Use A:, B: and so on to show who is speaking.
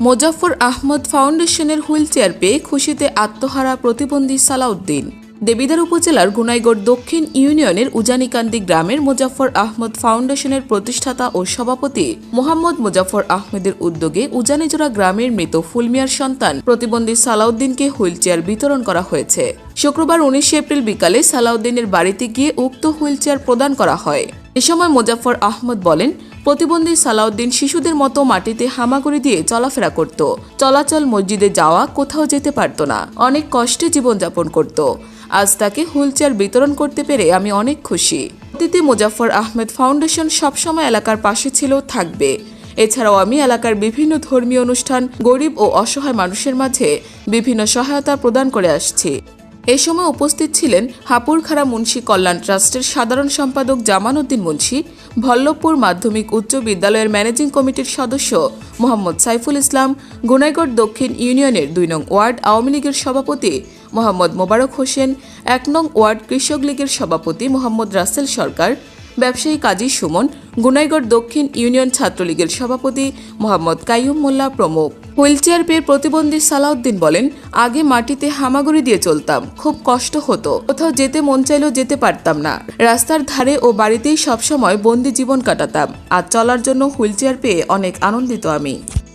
A: মোজাফর আহমদ ফাউন্ডেশনের হুইলচেয়ার পেয়ে খুশিতে আত্মহারা প্রতিবন্ধী সালাউদ্দিন। দেবিদার উপজেলার গুনাইগড় দক্ষিণ ইউনিয়নের উজানিকান্দি গ্রামের মোজাফর আহমদ ফাউন্ডেশনের প্রতিষ্ঠাতা ও সভাপতি মোহাম্মদ মোজাফর আহমেদের উদ্যোগে উজানিজোড়া গ্রামের মৃত ফুলমিয়ার সন্তান প্রতিবন্ধী সালাউদ্দিনকে হুইলচেয়ার বিতরণ করা হয়েছে। শুক্রবার উনিশে এপ্রিল বিকালে সালাউদ্দিনের বাড়িতে গিয়ে উক্ত হুইলচেয়ার প্রদান করা হয়। এ সময় মোজাফর আহমদ বলেন প্রতিবন্ধী সালাউদ্দিন শিশুদের মতো মাটিতে হামাগুড়ি দিয়ে চলাফেরা করত। চলাচল মসজিদে যাওয়া কোথাও যেতে পারত না। অনেক কষ্টে জীবনযাপন করত। আজ তাকে হুইলচেয়ার বিতরণ করতে পেরে আমি অনেক খুশি। অতীতে মুজাফর আহমেদ ফাউন্ডেশন সবসময় এলাকার পাশে ছিল, থাকবে। এছাড়াও আমি এলাকার বিভিন্ন ধর্মীয় অনুষ্ঠান, গরিব ও অসহায় মানুষের মাঝে বিভিন্ন সহায়তা প্রদান করে আসছি। এ সময় উপস্থিত ছিলেন হাপুরখাড়া মুন্সী কল্যাণ ট্রাস্টের সাধারণ সম্পাদক জামান উদ্দিন মুন্সী, ভল্লভপুর মাধ্যমিক উচ্চ বিদ্যালয়ের ম্যানেজিং কমিটির সদস্য মোহাম্মদ সাইফুল ইসলাম, গুনাইগড় দক্ষিণ ইউনিয়নের দুই নং ওয়ার্ড আওয়ামী লীগের সভাপতি মোহাম্মদ মোবারক হোসেন, এক নং ওয়ার্ড কৃষক লীগের সভাপতি মোহাম্মদ রাসেল সরকার ব্যবসায়ী কাজী সুমন, গুনাইগড় দক্ষিণ ইউনিয়ন ছাত্রলীগের সভাপতি মোহাম্মদ কাইয়ুম মোল্লা প্রমুখ। হুইলচেয়ার পেয়ে প্রতিবন্ধী সালাউদ্দিন বলেন, আগে মাটিতে হামাগুড়ি দিয়ে চলতাম, খুব কষ্ট হতো। কোথাও যেতে মন চাইলেও যেতে পারতাম না। রাস্তার ধারে ও বাড়িতেই সবসময় বন্দি জীবন কাটাতাম। আর চলার জন্য হুইলচেয়ার পেয়ে অনেক আনন্দিত আমি।